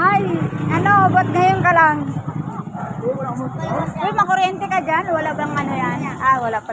Ay, ano, ba't ngayon ka lang? Uy, makuryente ka dyan? Wala bang ano yan? Ah, wala pa.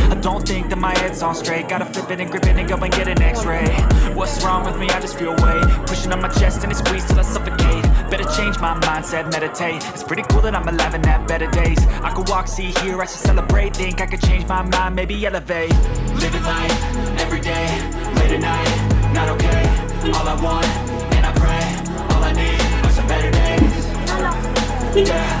Don't think that my head's on straight, gotta flip it and grip it and go and get an X-ray. What's wrong with me? I just feel weight pushing on my chest and it squeezes till I suffocate. Better change my mindset, meditate. It's pretty cool that I'm alive and have better days. I could walk, see, hear, I should celebrate. Think I could change my mind, maybe elevate. Living life every day, late at night, not okay. All I want, and I pray, all I need are some better days. Yeah,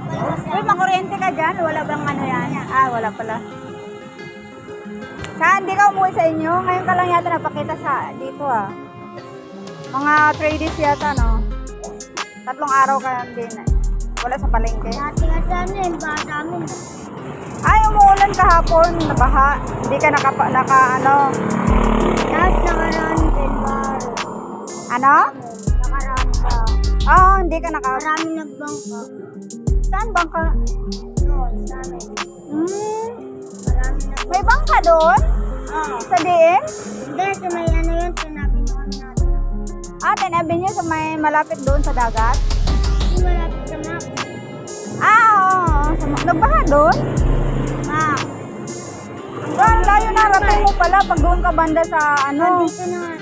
Uy, makuryente ka dyan? Wala bang ano yan? Ah, wala pala. Saan? Di ka umuwi sa inyo? Ngayon ka lang yata napakita sa dito ah. Mga 3 days yata, no? Tatlong araw ka lang din. Wala sa palengke. Dati nga sa ano yun, baka namin. Ay, umuulan kahapon. Nabaha. Hindi ka naka, naka ano. Tapos nakaraan din, baro. Ano? Nakaraan ka. Oo, hindi ka naka... Marami nagbangka. Saan bang ka? Doon, sa amin. Hmm, Marami nagbangka. may bangka doon? Oo. Sa diin? Hindi, sa may ano yun, sinabi na kami natin. Ah, tinabi niyo sa may malapit doon sa dagat? Malapit sa map. Ah, oo. Sa ma- Nagbaha doon? Ma, Doon, layo na rating mo pala pag doon ka banda sa ano. dito na nga.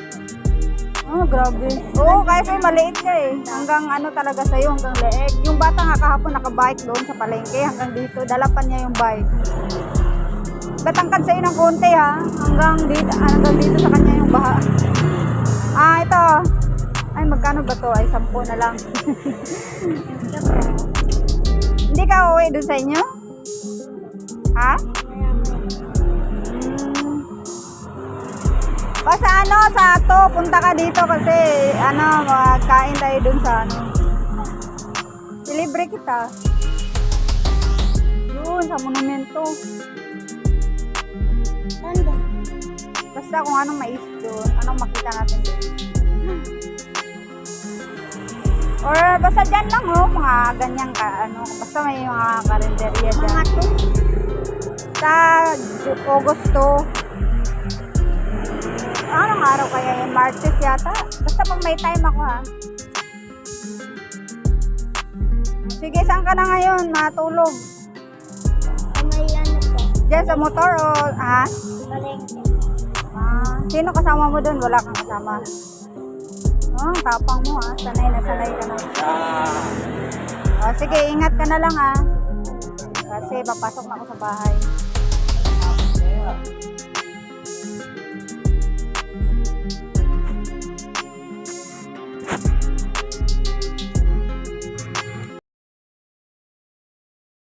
Oh, grabe. Oo, kaya sa'yo maliit ka eh. Hanggang ano talaga sa'yo, hanggang leeg. Yung bata nga kahapon nakabike doon sa palengke, hanggang dito. Dalapan niya yung bike. Batangkad sa'yo ng konti ha. Hanggang dito, ah, hanggang dito sa kanya yung baha. Ah, ito. Ay, magkano ba to? Ay, sampo na lang. Hindi ka uuwi doon sa inyo? Ha? Sa ano, sa to, punta ka dito kasi ano, magkain tayo dun sa ano. Ilibre kita. Yun, sa monumento. Saan ba? Basta kung anong maisip doon, anong makita natin doon. Or basta dyan lang oh, mga ganyan ka, ano, basta may mga karinderya dyan. Mga. Sa Augusto, Anong araw kaya yun? Martes yata? Basta pag may time ako ha. Sige, saan ka na ngayon? Matulog. Ano. Diyan sa motor o ha? Palengke. Ah, sino kasama mo doon? Wala kang kasama. Oh, ang tapang mo ha. Sanay na sanay ka na. Oh, sige, ingat ka na lang ha. Kasi papasok na ako sa bahay.